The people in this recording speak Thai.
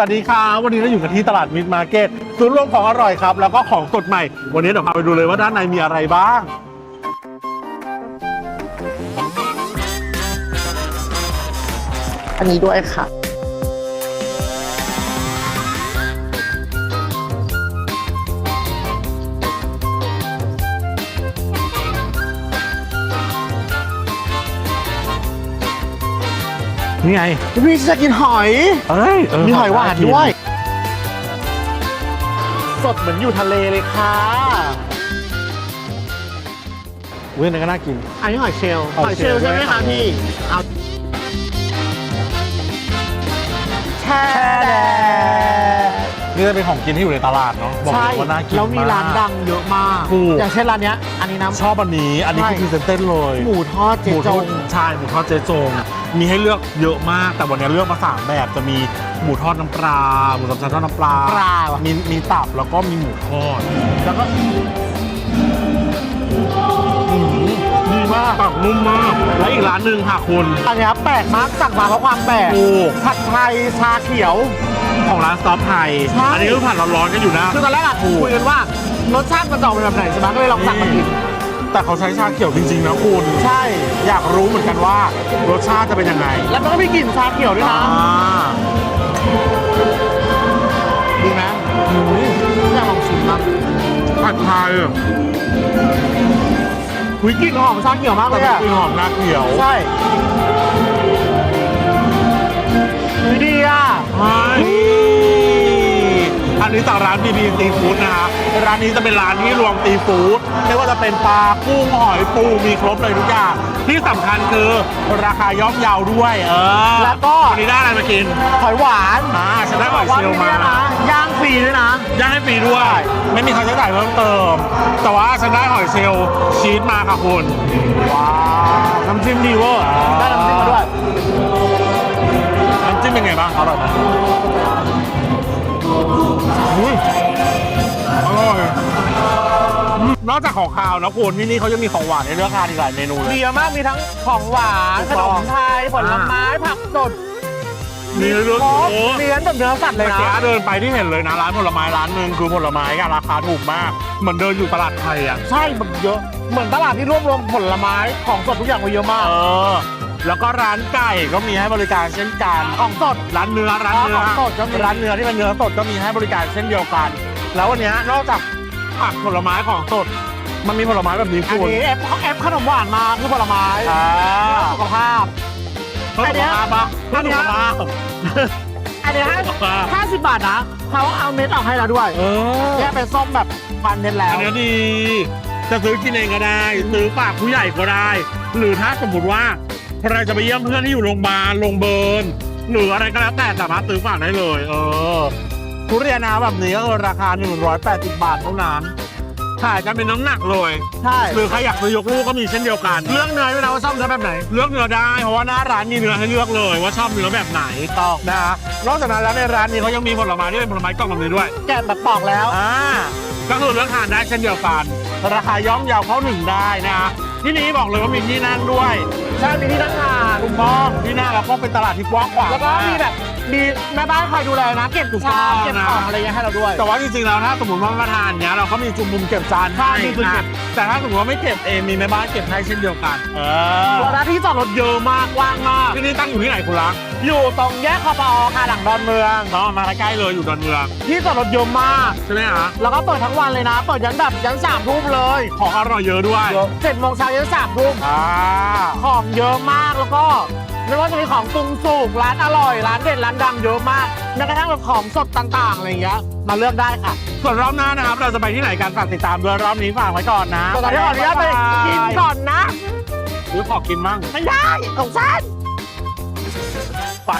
วัสดีครับวันนี้เราอยู่กันที่ตลาดมิตรมาร์เก็ตศูนย์รวมของอร่อยครับ แล้วก็ของสดใหม่ วันนี้เดี๋ยวพาไปดูเลยว่าด้านในมีอะไรบ้าง อันนี้ด้วยค่ะ นี่ไง พี่จะกินหอยเอ้ยเมีหอยหวานกิด้วย สดเหมือนอยู่ทะเลเลยค่ะเว้ยนั่นก็น่ากิน อันนี้หอยเชลล์หอยเชลล์ใช่ไหมด้วยครัคะบพี่เอาแช่แดนี่ จะเป็นของกินที่อยู่ในตลาดเนาะบอกใช่เลยว่าน่ากินแล้วมีกร้านดังเยอะมากถูก อย่างเช่นร้านเนี้ยอันนี้น้ำ ชอบอันนี้อันนี้คือพใช่รีเซนเต้นเลยหมูทอดเจหมูจทอดง ใช่หมูทอดเจ๊จง มีให้เลือกเยอะมาก แต่วันนี้เลือกมาสามแบบจะมีหมูทอดน้ำปลาหมูสามชั้นทอดน้ำปลาปลาว่ะ มีมีตับแล้วก็มีหมูทอดแล้วก็ดีมากตับนุ่มมากและอีกร้านหนึ่งค่ะคุณอันเนี้ยแปลกมากสั่งมาเพราะความแปลกโอ้ผัดไทยชาเขียว ของร้านสต็อปไทย ใช่ อันนี้ก็ผัดร้อนๆกันอยู่นะ คือตอนแรกอะถูก คุยกันว่ารสชาติมันจะออกเป็นแบบไหนใช่ไหมก็เลยลองสั่งมากิน แต่เขาใช้ชาเขียวจริงๆนะคุณ ใช่ อยากรู้เหมือนกันว่ารสชาติจะเป็นยังไงแล้วมันก็มีกลิ่นชาเขียวด้วยอ่านะ ดีไหมอืมอยากลองชิมบ้างผัดไทยอะหุยกลิ่นหอมชาเขียวมากเลแต่ยเป็นอะกลิ่นหอมงาเขียว ใช่ อะใช่อันนี้จากร้านบีบีซีฟู้ดนะคะร้านนี้จะเป็นร้านที่รวมซีฟู้ดไม่ว่าจะเป็นปลากุ้งหอยปูมีครบเลยทุกอย่างที่สำคัญคือราคาย่อมเยาด้วย เออแล้วก็ วันนี้ได้อะไรมากินหอยหวานอ่าฉันได้หอยว่าเชลที่ล์มาเนี่ยนะย่างฟรีด้วยนะ ย่างให้ฟรีด้วย ไม่มีค่าใช้จ่ายเพิ่มเติม แต่ว่าฉันได้หอยเชลล์ชีสมาค่ะคุณ ว้าว น้ำจิ้มดีเวอร์ได้น้ำจิ้มมาด้วย บ้างอร่อยไหมอุ้ยอร่อยอืมนอกจากของคาวนะคุณที่นี่เขาจะมีของหวานให้เลือกทานอีกหลายเมนูเลมียเยอะมากมีทั้งของหวานถูขกนต้อง มไทยผลไม้ผักสดมีเรื่องครบโอ้มีร้านแบบเนื้อสัตว์เลยเมื่อนะ กี้เดินไปที่เห็นเลยนะร้านผลไม้ร้านหนึ่งคือผลไม้อะราคาถูกมาก เหมือนเดินอยู่ตลาดไทยอะ ใช่แบบเยอะ เหมือนตลาดที่รวบรวมผลไม้ของสดทุกอย่างไว้เยอะมากเออ แล้วก็ร้านไก่ก็มีให้บริการเช่นกันของสดร้านเนื้อร้านเนื้อของสดก็มี ร้านเนื้อที่เป็นเนื้อสดก็มีให้บริการเช่นเดียวกัน แล้ววันนี้นอกจากผักผลไม้ของสด มันมีผลไม้แบบนี้อันคุณนี้แอปแอปขนมหวานมาคือผลไม้อ่าสุขภาพ เพื่ออันสุเนี้ขยภาพปะเพื่ออันเนี้สุยขภาพ อันนี้ห้าสุขภาพห้าสิบบาทนะเขาเอาเม็ดออกให้เราด้วยเออ แยกเป็นส้มแบบฟันเม็ดแล้ว อันนี้ดี จะซื้อกินเองก็ได้ ซื้อฝากผู้ใหญ่ก็ได้ หรือถ้าสมมติว่า ใครจะไปเยี่ยมเพื่อนที่อยู่โรงพยาบาลโรงพยาบาลหรืออะไรก็แล้วแต่สามารถซื้อฝากได้เลย เออทุเรียนนะแบบนี้ก็คือราคา 180 บาทเท่านั้นขายกันเป็นน้ำหนักเลย ใช่หรือใครอยากซื้อยกลูกก็มีเช่นเดียวกันเรื่องเนยด้วยนะว่าชอบเนื้อแบบไหน เลือกเนื้อได้เพราะว่าหน้าร้านมีเนื้อให้เลือกเลยว่าชอบเนื้อแบบไหนต้องนะฮะนอกจากนั้นแล้วในร้านนี้เขายังมีผลไม้ที่เป็นผลไม้กล่องแบบนี้ด้วย แกะแบบปอกแล้ว อ่า ก็คือเลือกทานได้เช่นเดียวกัน ราคาย่อมเยาวเข้าหนึ่งได้นะฮะ ที่นี้บอกเลยว่ามีที่นั่งด้วยใช่มีที่นั่งทานถูกต้องที่นั่งแล้วก็เป็นตลาดที่กว้างขวางแล้วก็มีแบบ มีแม่บ้านคอยดูแลนะ เก็บถูกชาต้องเก็บนะ ของอะไรเงี้ยให้เราด้วย แต่ว่าจริงๆแล้วถ้าสมมติว่ามาทานเนี้ยเราก็มีจุ่มมุมเก็บจานให้ใช่มีจุดเก็บนะแต่ถ้าสมมติว่าไม่เก็บเองมีแม่บ้านเก็บให้เช่นเดียวกันเออตัวร้านที่จอดรถเยอะมากกว้างมาก ที่นี่ตั้งอยู่ที่ไหนคุณรักอยู่ตรงแยกคอปอค่ะหลังดอนเมืองเนาะมาใกล้ๆเลยอยู่ดอนเมืองที่จอดรถเยอะมาก ใช่ไหมฮะแล้วก็เปิดทั้งวันเลยนะ เปิดยันแบบยันสามทุ่มเลยของอร่อยเยอะด้วยเจ็ดโมงเช้ายันสามทุ่มอ่า ของเยอะมากแล้วก็ ไม่ว่าจะเป็นของปรุงสุกร้านอร่อย ร้านเด็ดร้านดังเยอะมากแม้กระทั่งแบบของสดต่างๆอะไรอย่างเงี้ยมาเลือกได้ค่ะ ส่วนรอบหน้านะครับ เราจะไปที่ไหนกันฝากติดตามด้วยรอบนี้ฝากไว้ก่อนนะแต่ตอนนี้ขออนุญาตไปกินก่อนนะหรือขอกินมั่งไม่ได้ของฉันไป